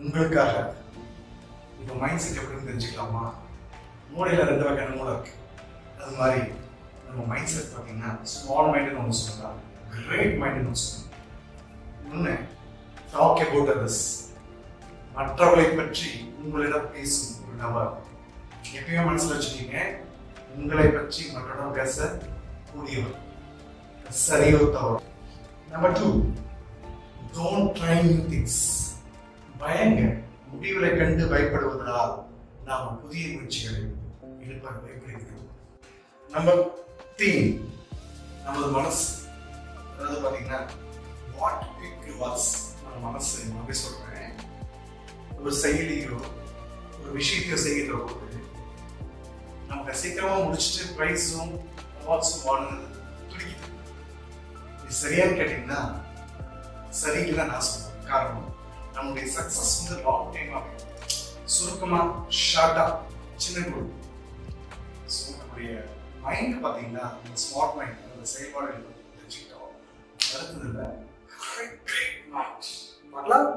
உங்களுக்காக. இப்போ mind set எப்படின்னு தெரிஞ்சுக்கலாமா? மூளையில் ரெண்டு வகையான மூளை இருக்கு. அது மாதிரி நம்ம மைண்ட் செட் பார்த்தீங்கன்னா ஸ்மால் மைண்டுன்னு ஒன்று சொல்லலாம் கிரேட் மைண்டுன்னு ஒன்று சொல்லலாம் ஒன்று டாக் அபவுட் அதர்ஸ் மற்றவர்களை பற்றி உங்களிடம் பேசும் ஒரு நபர். எப்பயுமே மனசில் வச்சுக்கீங்க உங்களை பற்றி மற்றவரிடம் பேச கூடியவர் சரியோ தவறு number two don't try new things பயங்க முடிவுகளை கண்டு பயப்படுவதால் நாம் புதிய முயற்சிகளை எடுப்ப பயப்படுகிறோம். நம்பர் தீம் நமது மனசு. அதாவது பார்த்தீங்கன்னா வாட் பிக் வாஸ் நம்ம மனசு அப்படி சொல்றேன். ஒரு செயலியோ ஒரு விஷயத்தையோ செய்கிற போது நமக்கு சீக்கிரமா முடிச்சுட்டு ப்ரைஸும் அவார்ட்ஸும் வாங்கினது துடிக்குது. இது சரியான்னு கேட்டீங்கன்னா சரியில்லை நான் சொல்றேன். காரணம் நம்முடைய சக்சஸ் வந்து லாங் டைம் ஆகும் சுருக்கமா ஷார்ட்டா சின்ன குழு ஸோ நம்முடைய மைண்ட் பார்த்தீங்கன்னா அந்த ஸ்மார்ட் மைண்ட் அந்த செயல்பாடுகள் தெரிஞ்சுக்கிட்டோம். அடுத்ததுல நல்லா வரலாம்